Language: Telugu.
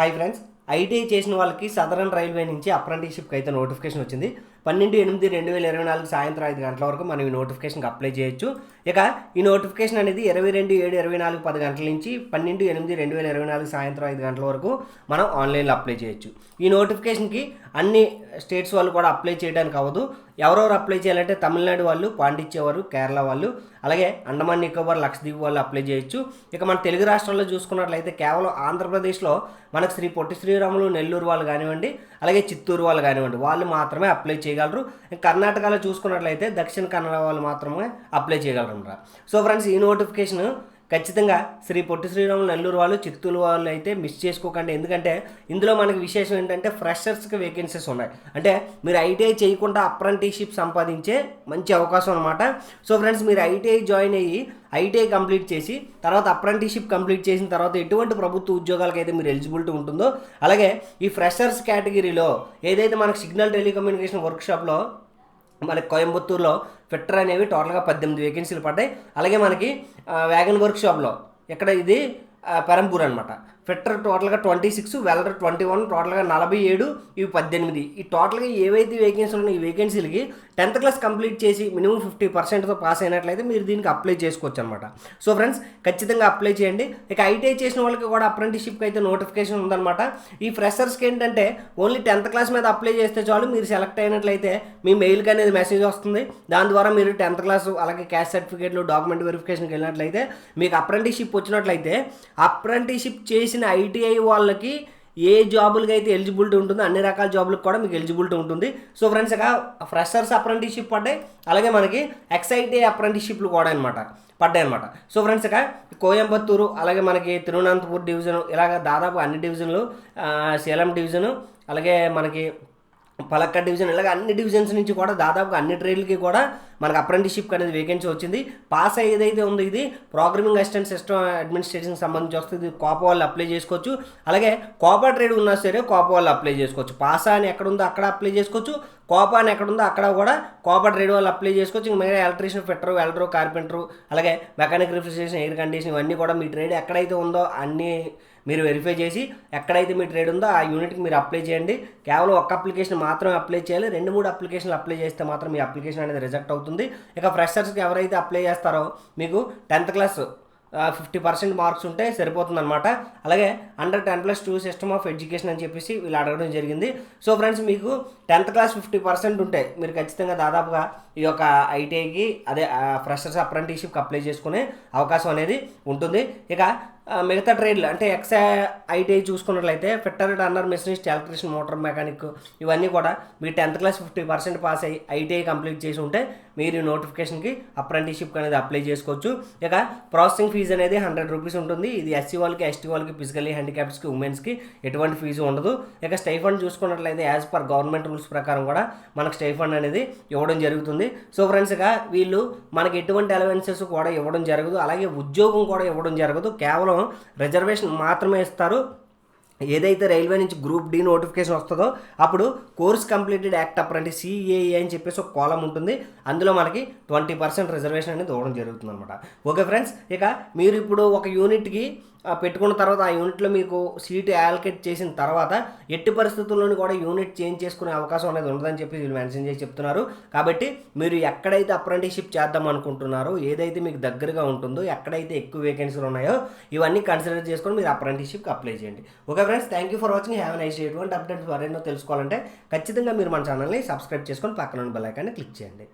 హాయ్ ఫ్రెండ్స్ ఐటీఐ చేసిన వాళ్ళకి సదరన్ రైల్వే నుంచి అప్రెంటిషిప్కి అయితే నోటిఫికేషన్ వచ్చింది. పన్నెండు ఎనిమిది రెండు వేల ఇరవై నాలుగు సాయంత్రం ఐదు గంటల వరకు మనం ఈ నోటిఫికేషన్కి అప్లై చేయొచ్చు. ఇక ఈ నోటిఫికేషన్ అనేది ఇరవై రెండు ఏడు ఇరవై నాలుగు పది గంటల నుంచి పన్నెండు ఎనిమిది రెండు వేల ఇరవై నాలుగు సాయంత్రం ఐదు గంటల వరకు మనం ఆన్లైన్లో అప్లై చేయొచ్చు. ఈ నోటిఫికేషన్కి అన్ని స్టేట్స్ వాళ్ళు కూడా అప్లై చేయడానికి అవ్వదు. ఎవరెవరు అప్లై చేయాలంటే తమిళనాడు వాళ్ళు పాండిచ్చేవారు కేరళ వాళ్ళు అలాగే అండమాన్ నికోబార్ లక్షద్వీప్ వాళ్ళు అప్లై చేయొచ్చు. ఇక మన తెలుగు రాష్ట్రాల్లో చూసుకున్నట్లయితే కేవలం ఆంధ్రప్రదేశ్లో మనకు శ్రీ పొట్టి శ్రీ శ్రీరాములు నెల్లూరు వాళ్ళు కానివ్వండి అలాగే చిత్తూరు వాళ్ళు కానివ్వండి వాళ్ళు మాత్రమే అప్లై చేయగలరు. కర్ణాటకలో చూసుకున్నట్లయితే దక్షిణ కన్నడ వాళ్ళు మాత్రమే అప్లై చేయగలరు సో ఫ్రెండ్స్ ఈ నోటిఫికేషన్ ఖచ్చితంగా శ్రీ పొట్టి శ్రీరాములు నెల్లూరు వాళ్ళు చిత్తూరు వాళ్ళు అయితే మిస్ చేసుకోకండి. ఎందుకంటే ఇందులో మనకి విశేషం ఏంటంటే ఫ్రెషర్స్కి వేకెన్సీస్ ఉన్నాయి. అంటే మీరు ఐటీఐ చేయకుండా అప్రెంటిషిప్ సంపాదించే మంచి అవకాశం అనమాట సో ఫ్రెండ్స్ మీరు ఐటీఐ జాయిన్ అయ్యి ఐటీఐ కంప్లీట్ చేసి తర్వాత అప్రెంటిషిప్ కంప్లీట్ చేసిన తర్వాత ఎటువంటి ప్రభుత్వ ఉద్యోగాలకు అయితే మీరు ఎలిజిబిలిటీ ఉంటుందో అలాగే ఈ ఫ్రెషర్స్ కేటగిరీలో ఏదైతే మనకు సిగ్నల్ టెలికమ్యూనికేషన్ వర్క్షాప్లో మనకి కోయంబత్తూరులో ఫిట్టర్ అనేవి టోటల్గా పద్దెనిమిది వేకెన్సీలు పడ్డాయి. అలాగే మనకి వ్యాగన్ వర్క్ షాప్లో ఇక్కడ ఇది ఆ, పెరంపూర్ అనమాట ఫిట్టర్ టోటల్గా ట్వంటీ సిక్స్ వెల్లర్ ట్వంటీ వన్ టోటల్గా నలభై ఏడు ఇవి పద్దెనిమిది. ఈ టోటల్గా ఏవైతే వేకెన్సీలు ఉన్నాయో ఈ వేకెన్సీలకి టెన్త్ క్లాస్ కంప్లీట్ చేసి మినిమం ఫిఫ్టీ పర్సెంట్తో పాస్ అయినట్లయితే మీరు దీనికి అప్లై చేసుకోవచ్చు అనమాట సో ఫ్రెండ్స్ ఖచ్చితంగా అప్లై చేయండి. ఇక ఐటీఐ చేసిన వాళ్ళకి కూడా అప్రెంటిషిప్కి అయితే నోటిఫికేషన్ ఉందన్నమాట. ఈ ఫ్రెషర్స్కి ఏంటంటే ఓన్లీ టెన్త్ క్లాస్ మీద అప్లై చేస్తే చాలు మీరు సెలెక్ట్ అయినట్లయితే మీ మెయిల్కి అనేది మెసేజ్ వస్తుంది. దాని ద్వారా మీరు టెన్త్ క్లాస్ అలాగే క్యాస్ట్ సర్టిఫికేట్లు డాక్యుమెంట్ వెరిఫికేషన్కి వెళ్ళినట్లయితే మీకు అప్రెంటిషిప్ వచ్చినట్లయితే అప్రెంటిషిప్ చేసి చేసిన ఐటీఐ వాళ్ళకి ఏ జాబులకి అయితే ఎలిజిబిలిటీ ఉంటుందో అన్ని రకాల జాబులకు కూడా మీకు ఎలిజిబిలిటీ ఉంటుంది. సో ఫ్రెండ్స్ ఇక ఫ్రెషర్స్ అప్రెంటిస్షిప్ పడ్డాయి. అలాగే మనకి ఎక్సైటీ అప్రెంటిస్షిప్లు కూడా అనమాట పడ్డాయి అనమాట సో ఫ్రెండ్స్ ఇక కోయంబత్తూరు అలాగే మనకి తిరువనంతపూర్ డివిజన్ ఇలాగ దాదాపు అన్ని డివిజన్లు సేలం డివిజను అలాగే మనకి పలక్క డివిజన్ ఇలాగ అన్ని డివిజన్స్ నుంచి కూడా దాదాపుగా అన్ని ట్రేడ్లకి కూడా మనకు అప్రెంటిషిప్ అనేది వేకెన్సీ వచ్చింది. పాస్ ఏదైతే ఉందో ఇది ప్రోగ్రామింగ్ అసిస్టెంట్ సిస్టమ్ అడ్మినిస్ట్రేషన్ సంబంధించి వస్తుంది కోప వాళ్ళు అప్లై చేసుకోవచ్చు. అలాగే కోపా ట్రేడ్ ఉన్నా సరే కోప వాళ్ళు అప్లై చేసుకోవచ్చు. పాసా అని ఎక్కడ ఉందో అక్కడ అప్లై చేసుకోవచ్చు. కోపా అని ఎక్కడ ఉందో అక్కడ కూడా కోపా ట్రేడ్ వాళ్ళు అప్లై చేసుకోవచ్చు. ఇంకా మిగతా ఎలక్ట్రీషియన్ ఫిట్టరు వెల్డరు కార్పెంటరు అలాగే మెకానిక్ రిఫ్రిజరేషన్ ఎయిర్ కండిషన్ ఇవన్నీ కూడా మీ ట్రేడ్ ఎక్కడైతే ఉందో అన్నీ మీరు వెరిఫై చేసి ఎక్కడైతే మీ ట్రేడ్ ఉందో ఆ యూనిట్కి మీరు అప్లై చేయండి. కేవలం ఒక్క అప్లికేషన్ మాత్రమే అప్లై చేయాలి. రెండు మూడు అప్లికేషన్లు అప్లై చేస్తే మాత్రం మీ అప్లికేషన్ అనేది రిజెక్ట్ అవుతుంది. ఇక ఫ్రెషర్స్కి ఎవరైతే అప్లై చేస్తారో మీకు tenth class fifty percent marks ఉంటే సరిపోతుంది అనమాట అలాగే under ten plus two system of education అని చెప్పేసి వీళ్ళు అడగడం జరిగింది. సో ఫ్రెండ్స్ మీకు టెన్త్ క్లాస్ ఫిఫ్టీ పర్సెంట్ ఉంటే మీరు ఖచ్చితంగా దాదాపుగా ఈ యొక్క ఐటీఐకి అదే ఫ్రెషర్స్ అప్రెంటిస్షిప్కి అప్లై చేసుకునే అవకాశం అనేది ఉంటుంది. ఇక మిగతా ట్రేడ్లు అంటే ఎక్సా ఐటీఐ చూసుకున్నట్లయితే fitter turner machinist electrician motor mechanic ఇవన్నీ కూడా మీరు tenth class fifty percent pass అయ్యి ఐటీఐ కంప్లీట్ చేసి ఉంటే మీరు ఈ నోటిఫికేషన్కి అప్రెంటిషిప్ అనేది అప్లై చేసుకోవచ్చు. ఇక ప్రాసెసింగ్ ఫీజు అనేది హండ్రెడ్ రూపీస్ ఉంటుంది. ఇది ఎస్సీ వాళ్ళకి ఎస్టీ వాళ్ళకి ఫిజికల్లీ హ్యాండిక్యాప్స్కి ఉమెన్స్కి ఎటువంటి ఫీజు ఉండదు. ఇక స్టైఫండ్ చూసుకున్నట్లయితే యాజ్ పర్ గవర్నమెంట్ రూల్స్ ప్రకారం కూడా మనకు స్టైఫండ్ అనేది ఇవ్వడం జరుగుతుంది. సో ఫ్రెండ్స్ ఇక వీళ్ళు మనకి ఎటువంటి అలవెన్సెస్ కూడా ఇవ్వడం జరగదు. అలాగే ఉద్యోగం కూడా ఇవ్వడం జరగదు. కేవలం రిజర్వేషన్ మాత్రమే ఇస్తారు. ఏదైతే రైల్వే నుంచి గ్రూప్ డి నోటిఫికేషన్ వస్తుందో అప్పుడు course completed act apprentice CAA అని చెప్పేసి ఒక కాలం ఉంటుంది. అందులో మనకి ట్వంటీ పర్సెంట్ రిజర్వేషన్ అనేది ఇవ్వడం జరుగుతుంది అనమాట ఓకే ఫ్రెండ్స్ ఇక మీరు ఇప్పుడు ఒక యూనిట్కి పెట్టుకున్న తర్వాత ఆ యూనిట్లో మీకు సీటు యాలకేట్ చేసిన తర్వాత ఎట్టి పరిస్థితుల్లోనూ కూడా యూనిట్ చేంజ్ చేసుకునే అవకాశం అనేది ఉండదని చెప్పి వీళ్ళు మెన్షన్ చేసి చెప్తున్నారు. కాబట్టి మీరు ఎక్కడైతే అప్రెంటిషిప్ చేద్దాం అనుకుంటున్నారో ఏదైతే మీకు దగ్గరగా ఉంటుందో ఎక్కడైతే ఎక్కువ వేకెన్సీలు ఉన్నాయో ఇవన్నీ కన్సిడర్ చేసుకొని మీరు అప్రెంటిషిప్కి అప్లై చేయండి. Okay friends thank you for watching have nice ఎటువంటి అప్డేట్స్ మరెన్నో తెలుసుకోవాలంటే ఖచ్చితంగా మీరు మన ఛానల్ని సబ్స్క్రైబ్ చేసుకొని పక్కన బెల్ ఐకాన్ని క్లిక్ చేయండి.